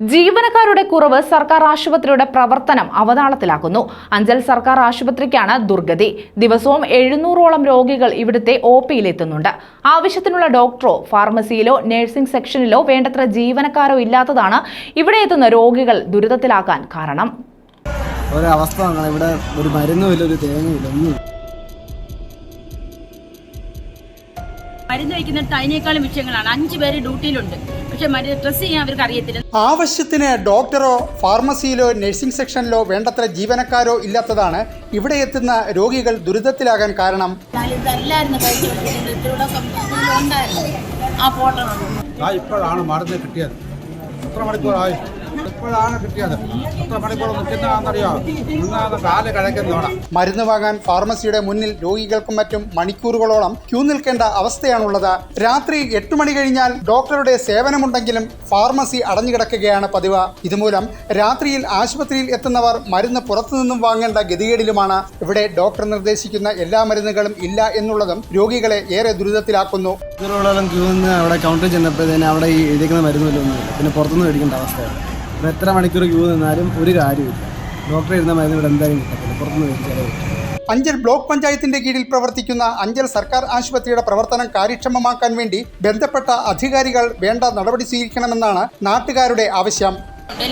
ജീവനക്കാരുടെ കുറവ് സർക്കാർ ആശുപത്രിയുടെ പ്രവർത്തനം അവതാളത്തിലാക്കുന്നു. അഞ്ചൽ സർക്കാർ ആശുപത്രിക്കാണ് ദുർഗതി. ദിവസവും എഴുന്നൂറോളം രോഗികൾ ഇവിടുത്തെ ഒ പിയിലെത്തുന്നുണ്ട്. ആവശ്യത്തിനുള്ള ഡോക്ടറോ ഫാർമസിയിലോ നഴ്സിംഗ് സെക്ഷനിലോ വേണ്ടത്ര ജീവനക്കാരോ ഇല്ലാത്തതാണ് ഇവിടെ എത്തുന്ന രോഗികൾ ദുരിതത്തിലാക്കാൻ കാരണം. ഒരവസ്ഥ ഇവിടെ ഒരു മരുന്നുമില്ല ഒരു തേങ്ങയില്ല ഒന്നും മരുന്ന് വയ്ക്കുന്നിടത്ത് അതിനേക്കാളും വിഷയങ്ങളാണ്. അഞ്ച് പേര് ഡ്യൂട്ടിയിലുണ്ട്. പക്ഷെ മരുന്ന് ഡ്രസ്സ് ചെയ്യാൻ അവർക്ക് അറിയത്തില്ല. ആവശ്യത്തിന് ഡോക്ടറോ ഫാർമസിയിലോ നഴ്സിംഗ് സെക്ഷനിലോ വേണ്ടത്ര ജീവനക്കാരോ ഇല്ലാത്തതാണ് ഇവിടെ എത്തുന്ന രോഗികൾ ദുരിതത്തിലാകാൻ കാരണം. ആ ഇപ്പോഴാണ് മരുന്ന് കിട്ടിയത്. എത്ര മണിക്കൂറായി? ഇപ്പോഴാണ് കിട്ടിയത്. എത്ര മണിക്കൂർ നിൽക്കുന്നതാണെന്നറിയോ? നിന്നാന്ന് കാൽ കഴിക്കുന്നോടാ മരുന്ന് വാങ്ങാൻ ഫാർമസിയുടെ മുന്നിൽ രോഗികൾക്കും മറ്റും മണിക്കൂറുകളോളം ക്യൂ നിൽക്കേണ്ട അവസ്ഥയാണുള്ളത്. രാത്രി എട്ട് മണി കഴിഞ്ഞാൽ ഡോക്ടറുടെ സേവനമുണ്ടെങ്കിലും ഫാർമസി അടഞ്ഞുകിടക്കുകയാണ് പതിവ്. ഇതുമൂലം രാത്രിയിൽ ആശുപത്രിയിൽ എത്തുന്നവർ മരുന്ന് പുറത്തുനിന്നും വാങ്ങേണ്ട ഗതികേടിലുമാണ്. ഇവിടെ ഡോക്ടർ നിർദ്ദേശിക്കുന്ന എല്ലാ മരുന്നുകളും ഇല്ല എന്നുള്ളതും രോഗികളെ ഏറെ ദുരിതത്തിലാക്കുന്നു. ഇതിലുള്ള ക്യൂ നിന്ന് അവിടെ കൗണ്ടറിൽ തന്നെ അവിടെ ഈ എഴുതിക്കുന്ന മരുന്നില്ല ഒന്നുമില്ല. പിന്നെ പുറത്തുനിന്ന് മേടിക്കേണ്ട അവസ്ഥയാണ്. എത്ര മണിക്കൂർ ക്യൂ നിന്നാലും ഒരു കാര്യമില്ല ഡോക്ടർ ഇരുന്ന മരുന്ന് ഇവിടെ എന്തായാലും കിട്ടത്തില്ല. പുറത്തുനിന്ന് മേടിച്ചാലേ അഞ്ചൽ ബ്ലോക്ക് പഞ്ചായത്തിന്റെ കീഴിൽ പ്രവർത്തിക്കുന്ന അഞ്ചൽ സർക്കാർ ആശുപത്രിയുടെ പ്രവർത്തനം കാര്യക്ഷമമാക്കാൻ വേണ്ടി ബന്ധപ്പെട്ട അധികാരികൾ വേണ്ട നടപടി സ്വീകരിക്കണമെന്നാണ് നാട്ടുകാരുടെ ആവശ്യം.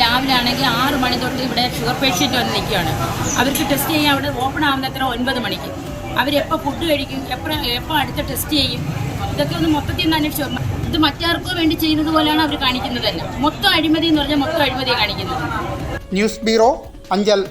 രാവിലെ ആണെങ്കിൽ ആറ് മണി തൊട്ട് ഇവിടെ ഷുഗർ പേഷ്യന്റ് വന്ന് നിൽക്കുകയാണ്. അവർക്ക് ടെസ്റ്റ് ചെയ്യാൻ അവിടെ ഓപ്പൺ ആവുന്നത്ര ഒൻപത് മണിക്ക്. അവരെപ്പോൾ ഫുഡ് കഴിക്കും? എപ്പോൾ എപ്പോൾ അടുത്ത ടെസ്റ്റ് ചെയ്യും? ഇതൊക്കെ ഒന്ന് മൊത്തത്തിൽ നിന്ന് അന്വേഷിച്ചു. ഇത് മറ്റാർക്കോ വേണ്ടി ചെയ്യുന്നത് പോലെയാണ് അവർ കാണിക്കുന്നതല്ല മൊത്തം അഴിമതി എന്ന് പറഞ്ഞാൽ മൊത്തം അഴിമതി കാണിക്കുന്നത്. News bureau Anchal.